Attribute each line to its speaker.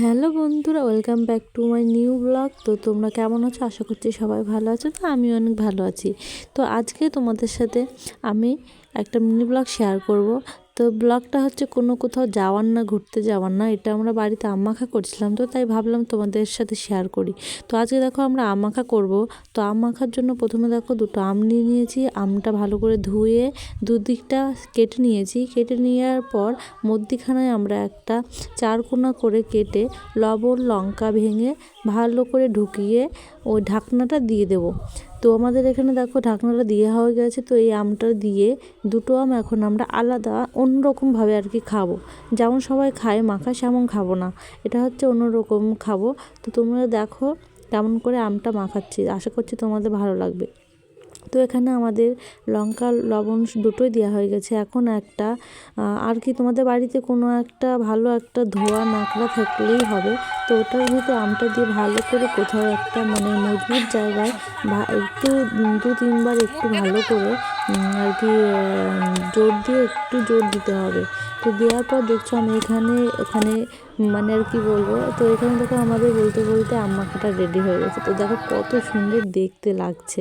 Speaker 1: Hello বন্ধুরা, welcome back to my new blog. তো তোমরা কেমন আছো? আশা করছি সবাই ভালো আছো। তো আমি অনেক ভালো আছি। তো আজকে তোমাদের সাথে আমি একটা মিনি ব্লগ শেয়ার করব। তো ব্লগটা হচ্ছে কোনো কোথাও যাওয়ার না, ঘুরতে যাওয়ার না, এটা আমরা বাড়িতে আম্মাখা করছিলাম তো তাই ভাবলাম তোমাদের সাথে শেয়ার করি। তো আজকে দেখো আমরা আম মাখা করব, তো আম মাখার জন্য প্রথমে দেখো দুটো আম নিয়ে নিয়েছি, আমটা ভালো করে ধুয়ে দুদিকটা কেটে নিয়েছি, কেটে নেওয়ার পর মধ্যিখানায় আমরা একটা চারকোনা করে কেটে লবণ, লঙ্কা ভেঙে ভালো করে ঢুকিয়ে ওই ঢাকনাটা দিয়ে দেব। তো আমাদের এখানে দেখো ঢাকনাটা দিয়ে হয়ে গেছে, তো এই আমটা দিয়ে দুটো আম এখন আমরা আলাদা অন্যরকমভাবে আর কি খাব। যেমন সবাই খায়, মাখা সেমন খাব না, এটা হচ্ছে অন্যরকম খাব। তো তোমরা দেখো কেমন করে আমটা মাখাচ্ছি, আশা করছি তোমাদের ভালো লাগবে। তো এখানে আমাদের লঙ্কা, লবণ দুটোই দেওয়া হয়ে গেছে। এখন একটা আর কি তোমাদের বাড়িতে কোনো একটা ভালো একটা ধোয়া, নাকড়া থাকলেই হবে। তো ওটার ভিতরে আমটা দিয়ে ভালো করে কোথাও একটা মানে মজবুত জায়গায় একটু দু তিনবার একটু ভালো করে আর কি জোর দিয়ে একটু জোর দিতে হবে। তো দেওয়ার পর দেখছ আমি এখানে এখানে মানে আর কি বলব, তো এখানে দেখো আমাদের বলতে বলতে আম্মাখাটা রেডি হয়ে গেছে। তো দেখো কত সুন্দর দেখতে লাগছে।